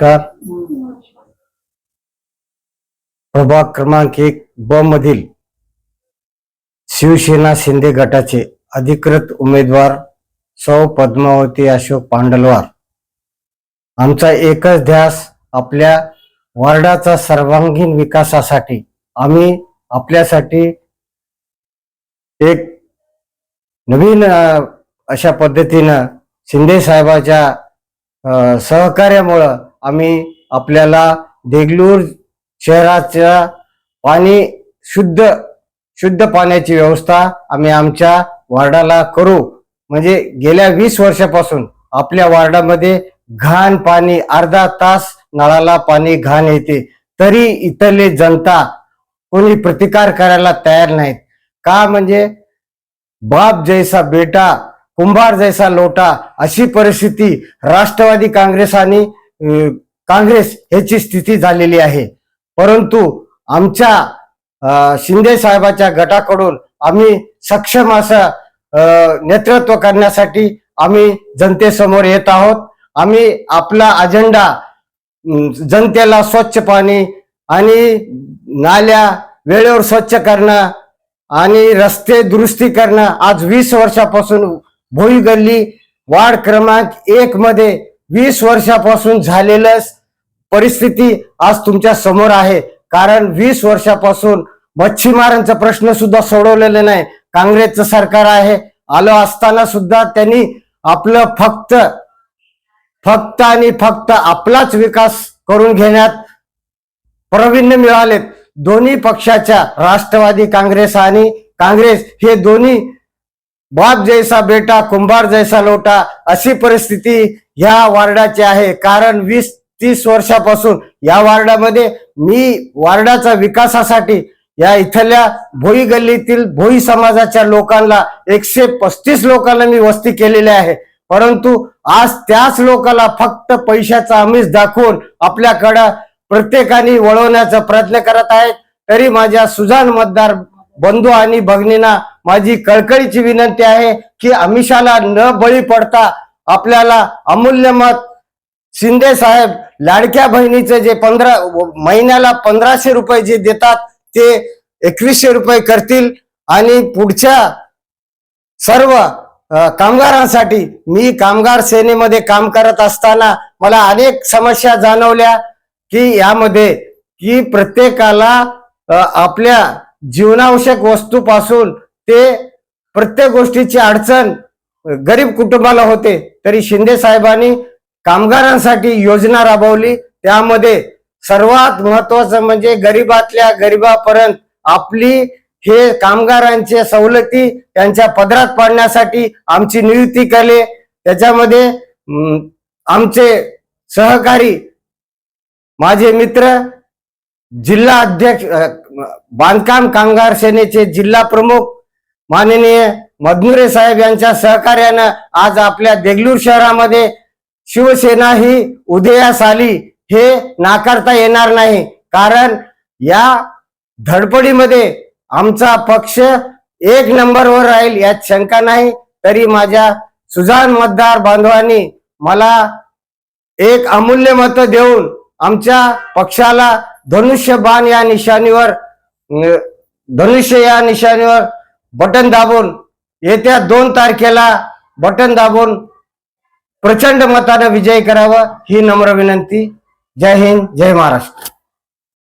नमस्कार. प्रभाग क्रमांक एक ब मधील शिवसेना शिंदे गटाचे अधिकृत उमेदवार सौ पद्मावती अशोक पांडलवार. आमचा एकच ध्यास आपल्या वार्डाचा सर्वांगीण विकासासाठी आम्ही आपल्यासाठी एक नवीन अशा पद्धतीनं शिंदे साहेबाच्या सहकार्यामुळं आम्ही आपल्याला देगलूर शहराच्या पाणी शुद्ध शुद्ध पाण्याची व्यवस्था आम्ही आमच्या वार्डाला करू. म्हणजे गेल्या वीस वर्षापासून आपल्या वार्डामध्ये घाण पाणी अर्धा तास नळाला पाणी घाण येते. तरी इथले जनता कोणी प्रतिकार करायला तयार नाहीत. का म्हणजे बाप जैसा बेटा कुंभार जैसा लोटा अशी परिस्थिती राष्ट्रवादी काँग्रेस आणि काँग्रेस ह्याची स्थिती झालेली आहे. परंतु आमच्या शिंदे साहेबाच्या गटाकडून आम्ही सक्षम असं नेतृत्व करण्यासाठी आम्ही जनतेसमोर येत आहोत. आम्ही आपला अजेंडा जनतेला स्वच्छ पाणी आणि नाल्या वेळेवर स्वच्छ करणं आणि रस्ते दुरुस्ती करणं आज वीस वर्षापासून भोई गल्ली वार्ड क्रमांक एक मध्ये वीस वर्षापासून झालेलं परिस्थिती आज तुमच्यासमोर आहे. कारण वीस वर्षापासून मच्छीमारांचा प्रश्न सुद्धा सोडवलेला नाही. काँग्रेसचं सरकार आहे. आलं असताना सुद्धा त्यांनी आपलं फक्त फक्त आणि फक्त आपलाच विकास करून घेण्यात प्रवीण्य मिळालेत. दोन्ही पक्षाच्या राष्ट्रवादी काँग्रेस आणि काँग्रेस हे दोन्ही बाप जैसा बेटा कुंभार जैसा लोटा अशी परिस्थिती ह्या वार्डाचे आहे. कारण वीस तीस वर्षापासून या वार्डामध्ये मी वार्डाचा विकासासाठी या इथल्या भोई गल्लीतील भोई समाजाच्या लोकांना एकशे पस्तीस लोकांना मी वस्ती केलेली आहे. परंतु आज त्याच लोकांना फक्त पैशाचा आमिष दाखवून आपल्याकडं प्रत्येकाने वळवण्याचा प्रयत्न करत आहेत. तरी माझ्या सुजान मतदार बंधू आणि भगिनींना माझी कळकळीची विनंती आहे की आमिषाला न बळी पडता आपल्याला अमूल्य मत. शिंदे साहेब लाडक्या बहिणीचे जे पंधरा महिन्याला पंधराशे रुपये जे देतात ते एकवीसशे रुपये करतील. आणि पुढच्या सर्व कामगारांसाठी मी कामगार सेनेमध्ये काम करत असताना मला अनेक समस्या जाणवल्या की यामध्ये की प्रत्येकाला आपल्या जीवनावश्यक वस्तूपासून ते प्रत्येक गोष्टीची अडचण गरीब कुटुंबाला होते तरी शिंदे साहेबांनी कामगारांसाठी योजना राबवली. त्यामध्ये सर्वात महत्वाचं म्हणजे गरीबातल्या गरीबापर्यंत आपली हे कामगारांचे सवलती त्यांच्या पदरात पाडण्यासाठी आमची नियुक्ती केली. त्याच्यामध्ये आमचे सहकारी माझे मित्र जिल्हा अध्यक्ष बांधकाम कामगार सेनेचे जिल्हा प्रमुख माननीय मधमुरे साहेब यांच्या सहकार्यानं आज आपल्या देगलूर शहरामध्ये शिवसेना ही उदयास आली हे नाकारता येणार नाही. कारण या धडपडीमध्ये आमचा पक्ष एक नंबरवर राहील यात शंका नाही. तरी माझ्या सुजान मतदार बांधवांनी मला एक अमूल्य मत देऊन आमच्या पक्षाला धनुष्य बाण या निशाणीवर धनुष्य या निशाणीवर बटन दाबून येत्या दोन तारखेला बटन दाबून प्रचंड मतानं विजय करावा ही नम्र विनंती. जय हिंद जय महाराष्ट्र.